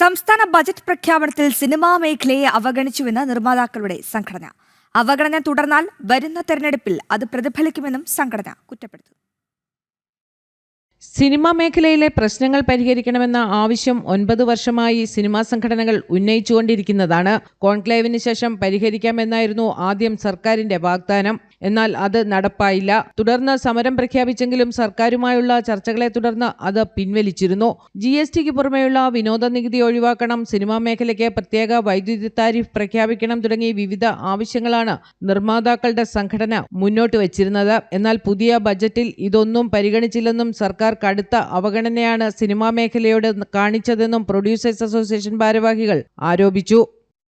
സംസ്ഥാന budget പ്രഖ്യാപനത്തിൽ cinema മേഖലയെ അവഗണിച്ചുവെന്ന് നിർമ്മാതാക്കളുടെ സംഘടന. അവഗണന തുടർന്നാൽ വരുന്ന തെരഞ്ഞെടുപ്പിൽ അത് പ്രതിഫലിക്കുമെന്നും സംഘടന കുറ്റപ്പെടുത്തുന്നു. സിനിമാ മേഖലയിലെ പ്രശ്നങ്ങൾ പരിഹരിക്കണമെന്ന ആവശ്യം ഒൻപത് വർഷമായി സിനിമാ സംഘടനകൾ ഉന്നയിച്ചുകൊണ്ടിരിക്കുന്നതാണ്. കോൺക്ലേവിന് ശേഷം പരിഹരിക്കാമെന്നായിരുന്നു ആദ്യം സർക്കാരിന്റെ വാഗ്ദാനം. എന്നാൽ അത് നടപ്പായില്ല. തുടർന്ന് സമരം പ്രഖ്യാപിച്ചെങ്കിലും സർക്കാരുമായുള്ള ചർച്ചകളെ തുടർന്ന് അത് പിൻവലിച്ചിരുന്നു. ജി എസ് ടിക്ക് പുറമെയുള്ള വിനോദ നികുതി ഒഴിവാക്കണം സിനിമാ മേഖലയ്ക്ക് പ്രത്യേക വൈദ്യുതി താരിഫ് പ്രഖ്യാപിക്കണം തുടങ്ങി വിവിധ ആവശ്യങ്ങളാണ് നിർമ്മാതാക്കളുടെ സംഘടന മുന്നോട്ട് വച്ചിരുന്നത്. എന്നാൽ പുതിയ ബജറ്റിൽ ഇതൊന്നും പരിഗണിച്ചില്ലെന്നും സർക്കാർ കടുത്ത അവഗണനയാണ് സിനിമാ മേഖലയോട് കാണിച്ചതെന്നും പ്രൊഡ്യൂസേഴ്സ് അസോസിയേഷൻ ഭാരവാഹികൾ ആരോപിച്ചു.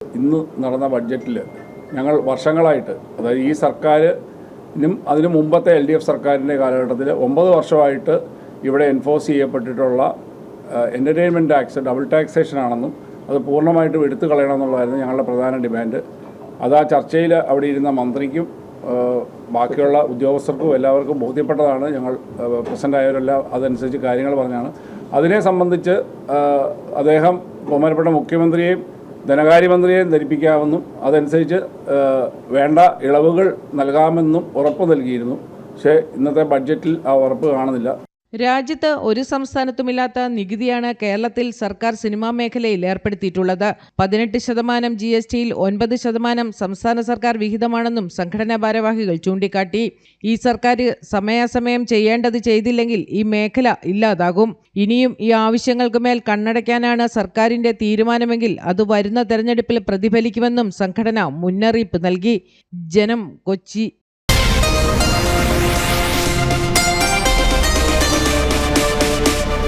ഇന്ന് നടന്ന ബഡ്ജറ്റിൽ ഞങ്ങൾ വർഷങ്ങളായിട്ട് അതായത് ഈ സർക്കാരിനും അതിനു മുമ്പത്തെ എൽ ഡി എഫ് സർക്കാരിന്റെ കാലഘട്ടത്തിൽ ഒമ്പത് വർഷമായിട്ട് ഇവിടെ എൻഫോഴ്സ് ചെയ്യപ്പെട്ടിട്ടുള്ള എന്റർടൈൻമെന്റ് ടാക്സ് ഡബിൾ ടാക്സേഷൻ ആണെന്നും അത് പൂർണമായിട്ടും എടുത്തു കളയണമെന്നുള്ളതായിരുന്നു ഞങ്ങളുടെ പ്രധാന ഡിമാൻഡ്. അത് ആ ചർച്ചയിൽ അവിടെ ഇരുന്ന മന്ത്രിക്കും ബാക്കിയുള്ള ഉദ്യോഗസ്ഥർക്കും എല്ലാവർക്കും ബോധ്യപ്പെട്ടതാണ്. ഞങ്ങൾ പ്രസന്റ് ആയവരെല്ലാം അതനുസരിച്ച് കാര്യങ്ങൾ പറഞ്ഞാണ്. അതിനെ സംബന്ധിച്ച് അദ്ദേഹം ബഹുമാനപ്പെട്ട മുഖ്യമന്ത്രിയെയും ധനകാര്യമന്ത്രിയെയും ധരിപ്പിക്കാമെന്നും അതനുസരിച്ച് വേണ്ട ഇളവുകൾ നൽകാമെന്നും ഉറപ്പ് നൽകിയിരുന്നു. പക്ഷേ ഇന്നത്തെ ബഡ്ജറ്റിൽ ആ ഉറപ്പ് കാണുന്നില്ല. രാജ്യത്ത് ഒരു സംസ്ഥാനത്തുമില്ലാത്ത നികുതിയാണ് കേരളത്തിൽ സർക്കാർ സിനിമാ മേഖലയിൽ ഏർപ്പെടുത്തിയിട്ടുള്ളത്. പതിനെട്ട് ശതമാനം ജി എസ് ടിയിൽ ഒൻപത് ശതമാനം സംസ്ഥാന സർക്കാർ വിഹിതമാണെന്നും സംഘടനാ ഭാരവാഹികൾ ചൂണ്ടിക്കാട്ടി. ഈ സർക്കാർ സമയാസമയം ചെയ്യേണ്ടത് ചെയ്തില്ലെങ്കിൽ ഈ മേഖല ഇല്ലാതാകും. ഇനിയും ഈ ആവശ്യങ്ങൾക്ക് മേൽ കണ്ണടയ്ക്കാനാണ് സർക്കാരിന്റെ തീരുമാനമെങ്കിൽ അത് വരുന്ന തെരഞ്ഞെടുപ്പിൽ പ്രതിഫലിക്കുമെന്നും സംഘടന മുന്നറിയിപ്പ് നൽകി. ജനം കൊച്ചി